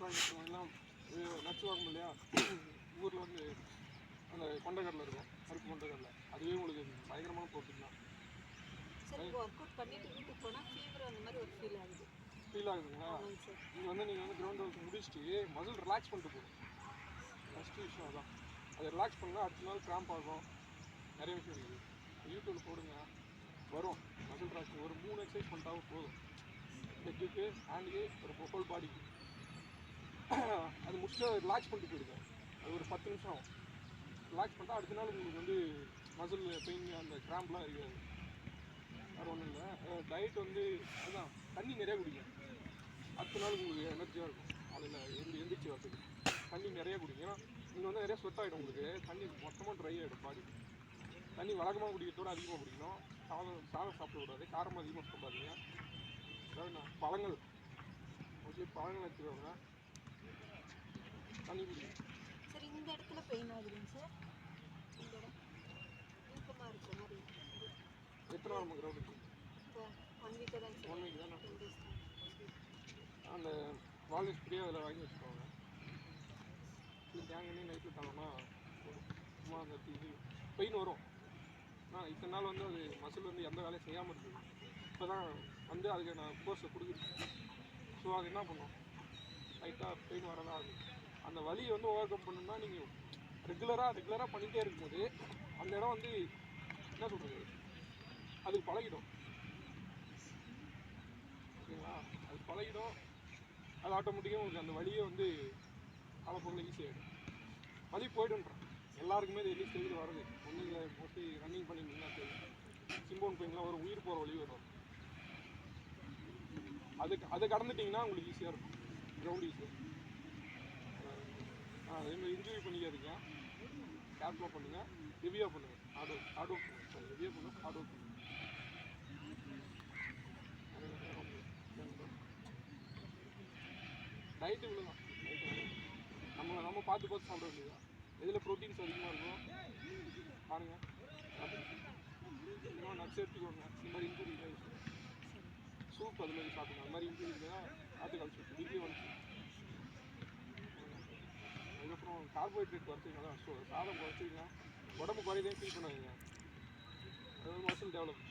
எல்லாம் நட்ஸ் வாங்கும் இல்லையா ஊரில் வந்து அந்த கொண்டைக்கடலை இருக்கும் கருப்பு கொண்டைக்கடலை அதுவே உங்களுக்கு பயங்கரமான ப்ரோட்டீன் தான் சார் இப்போ ஒர்க் அவுட் பண்ணிட்டு வீட்டுக்கு போனால் ஃபீவர் அந்த மாதிரி ஒரு ஃபீல் ஆகுது. ஃபீல் ஆகுதுங்களா? நீங்கள் வந்து நீங்கள் வந்து கிரவுண்ட் ஒர்க் முடிச்சுட்டு மசில் ரிலாக்ஸ் பண்ணிட்டு போகணும் ஃபஸ்ட்டு விஷயம் அதான். அதை ரிலாக்ஸ் பண்ணால் அடுத்த நாள் கிராம்ப் ஆகும். நிறைய விஷயம் இருக்குது. யூடியூப்ல போடுங்க. வரும். மசில் ரிலாக்ஸ் ஒரு மூணு எக்ஸசைஸ் பண்ணிட்டாவும் போதும். லெக்குக்கு ஹேண்டுக்கு ஒரு ஹோல் பாடிக்கு அது முடிச்சுட்டு ரிலாக்ஸ் பண்ணிட்டு போயிடுங்க. அது ஒரு பத்து நிமிஷம் ஆகும். ரிலாக்ஸ் பண்ணிட்டா அடுத்த நாள் உங்களுக்கு வந்து மசில் பெயின் அந்த கிராம்ப்லாம் இருக்காது. வேறு ஒன்றும் இல்லை. டயட் வந்து அதுதான் தண்ணி நிறையா குடிங்க. அடுத்த நாள் உங்களுக்கு எனர்ஜியாக இருக்கும். அதில் எந்த எந்திரிச்சு வரதுக்கு. தண்ணி நிறையா குடிங்க. ஏன்னா நீங்கள் வந்து நிறைய ஸ்வெட் ஆகிடும் உங்களுக்கு. தண்ணி மொத்தமாக ட்ரை ஆகிடும் பாடி தண்ணி வழக்கமாக குடிக்கிறதோட அதிகமாக குடிக்கணும். சாதம் சாதம் சாப்பிடக்கூடாது காரம் அதிகமாக சாப்பிடாதீங்க. அதாவது பழங்கள். ஓகே பழங்கள் எடுத்துக்கோங்க. சார் இந்த இடத்துல பெயின் ஆகுதுங்க சார். இந்த இடம். வீக்கமாக இருக்க மாதிரி எத்தனை நாள் நம்ம கிரவுண்டுக்கு இப்போ ஒன் வீக்காக தான் சார். ஒன் வீக் தானே? டென் டேஸ் தான். அந்த வால் ஸ்ப்ரே அதில் வாங்கி வச்சுக்கோங்க. இல்லை தேங்காய் நைட்டில் தரோம்னா சும்மா அந்த இது பெயின் வரும். ஆனால் இத்தனை நாள் வந்து அது மசில் வந்து எந்த வேலையும் செய்யாமல் இருக்குது இப்போ தான் வந்து அதுக்கு நான் கோர்ஸை கொடுக்குறேன் ஸோ அது என்ன பண்ணும்? லைட்டாக பெயின் வரதான் ஆகும் அந்த வலியை வந்து ஓவர் கம் பண்ணணும்னா நீங்கள் ரெகுலராக ரெகுலராக பண்ணிகிட்டே இருக்கும்போது அந்த இடம் வந்து என்ன சொல்கிறது அதுக்கு பழகிடும். ஓகேங்களா அது பழகிடும். அது ஆட்டோமேட்டிக்காக உங்களுக்கு அந்த வழியை வந்து காலப்போக்கில் ஈஸியாகிடும் வழி போய்டுன்றேன் எல்லாருக்குமே இது எல்லி தெரிஞ்சு வருது ஒன்றும் இல்லை மோஸ்ட்லி ரன்னிங் பண்ணிங்கன்னா தெரியும் சிம்போன் போயிங்கன்னா ஒரு உயிர் போகிற வழி வரும். அது அதை கடந்துட்டிங்கன்னா உங்களுக்கு ஈஸியாக இருக்கும். கிரவுண்ட் ஆ அதே மாதிரி இன்ஜுரி பண்ணிக்காதீங்க. கேர்ஃபுல்லாக பண்ணுங்கள் ஹெவியாக பண்ணுங்கள் ஹார்ட் ஒர்க் ஹார்ட் பண்ணுங்கள் சாரி ஹெவியாக பண்ணுங்கள் ஹார்ட் ஒர்க் பண்ணுங்கள் டயட்டு இவ்வளோதான் நம்ம நம்ம பார்த்து பார்த்து சாப்பிட வேண்டியதான் எதில் ப்ரோட்டீன்ஸ் அதிகமாக இருக்கும் பாருங்கள் இன்னும் நட்ஸ் எடுத்துக்கோங்க. இந்த மாதிரி இன்ஜுரி சூப் அது மாதிரி சாப்பிடுங்க. அது மாதிரி இன்ஜுரி கார்போஹைட்ரேட் குறைச்சிங்கன்னா ஸோ சாதம் குறைச்சிங்கன்னா உடம்பு குறையதே ஃபீல் பண்ணாதீங்க. அது வந்து மசில் டெவலப்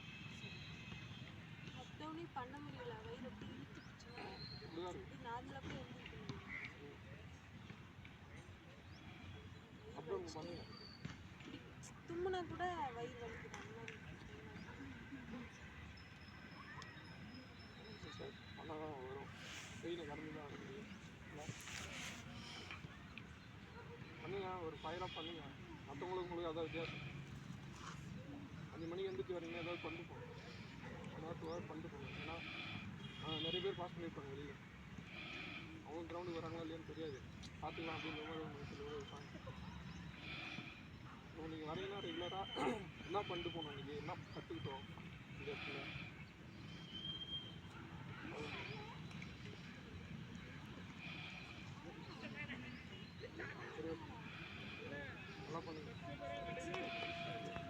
பண்ண முடியல வயிறு அப்படி இழுத்துக்குச்சுன்னா இப்படி தான் இருக்கும் இது நார்மலாக கூட இருந்துருக்கு அப்புறம் பண்ணுங்க தும்முனா கூட வயிறு வலிக்குது தான் வரும் வெயிலை கடந்து தான் வர முடியும் இல்ல? பண்ணுங்க ஒரு ஃபயராக பண்ணுங்க. மற்றவங்களுக்கு உங்களுக்கு அதான் வித்தியாசம். அஞ்சு மணிக்கு எந்திரிச்சு வரீங்க ஏதாவது பண்ணிட்டு போங்க. ஒன் ஹவர் டூ ஹவர் பண்ணிட்டு போங்க. ஏன்னா நிறைய பேர் பாஸ் பண்ணியிருப்பாங்க வெளியில். அவங்க கிரவுண்டுக்கு வராங்களா இல்லையான்னு தெரியாது. பார்த்துக்கலாம் அப்படின்ற மாதிரி ஒரு மைண்டில் இருப்பாங்க இப்போ நீங்கள் வரீங்கன்னா ரெகுலராக என்ன பண்ணிட்டு போகணும்? நீங்கள் என்ன கற்றுக்கிட்டோம் இந்த இடத்துல?